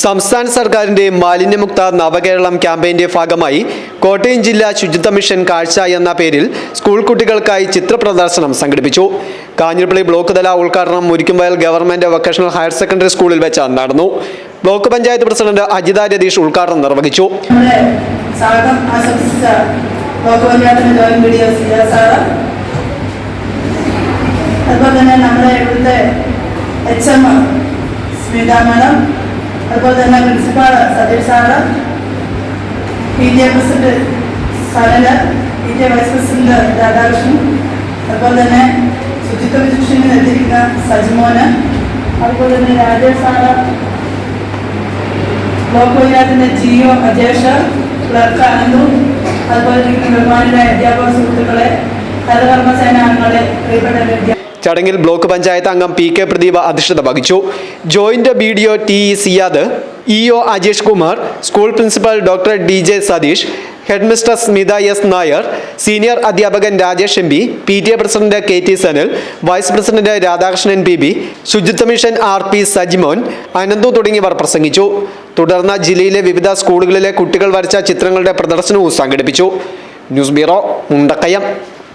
സംസ്ഥാന സർക്കാരിന്റെ മാലിന്യമുക്ത നവകേരളം ക്യാമ്പയിന്റെ ഭാഗമായി കോട്ടയം ജില്ലാ ശുചിത്വ മിഷൻ കാഴ്ച എന്ന പേരിൽ സ്കൂൾ കുട്ടികൾക്കായി ചിത്രപ്രദർശനം സംഘടിപ്പിച്ചു. കാഞ്ഞിരപ്പള്ളി ബ്ലോക്ക് തല ഉദ്ഘാടനം Murikkumvayal government vocational higher secondary സ്കൂളിൽ വെച്ച് നടന്നു. ബ്ലോക്ക് പഞ്ചായത്ത് പ്രസിഡന്റ് അജിത രതീഷ് ഉദ്ഘാടനം നിർവഹിച്ചു. അതുപോലെ തന്നെ നമ്മുടെ ഇവിടുത്തെ എച്ച് എം സ്മിത മാഡം അതുപോലെ തന്നെ principal Satheesh sir P T A president Sanal P T A vice president Radhakrishnan അതുപോലെ തന്നെ ശുചിത്വ വിശിഷ്ടനിൽ എത്തിയിരിക്കുന്ന സജിമോന് അതുപോലെ തന്നെ രാജേഷ് സാറ് ബ്ലോക്ക് പഞ്ചായത്തിന്റെ ജിഒ അജേഷ് ക്ലർക്ക് അനന്തു അതുപോലെ ബഹുമാനിയുടെ അധ്യാപക സുഹൃത്തുക്കളെ അംഗങ്ങളെ പ്രിയപ്പെട്ട വിദ്യാർത്ഥി ചടങ്ങിൽ ബ്ലോക്ക് പഞ്ചായത്ത് അംഗം പി കെ പ്രദീപ് അധ്യക്ഷത വഹിച്ചു. Joint B D O T E Siyad E O Ajesh Kumar school principal doctor D J Satheesh head mister Smitha S Nair senior അധ്യാപകൻ Rajesh M P P T A president K T Sanal vice president Radhakrishnan P B ശുചിത്വ mission R P Sajimon Ananthu തുടങ്ങിയവർ പ്രസംഗിച്ചു. തുടർന്ന് ജില്ലയിലെ വിവിധ സ്കൂളുകളിലെ കുട്ടികൾ വരച്ച ചിത്രങ്ങളുടെ പ്രദർശനവും സംഘടിപ്പിച്ചു. News bureau Mundakayam.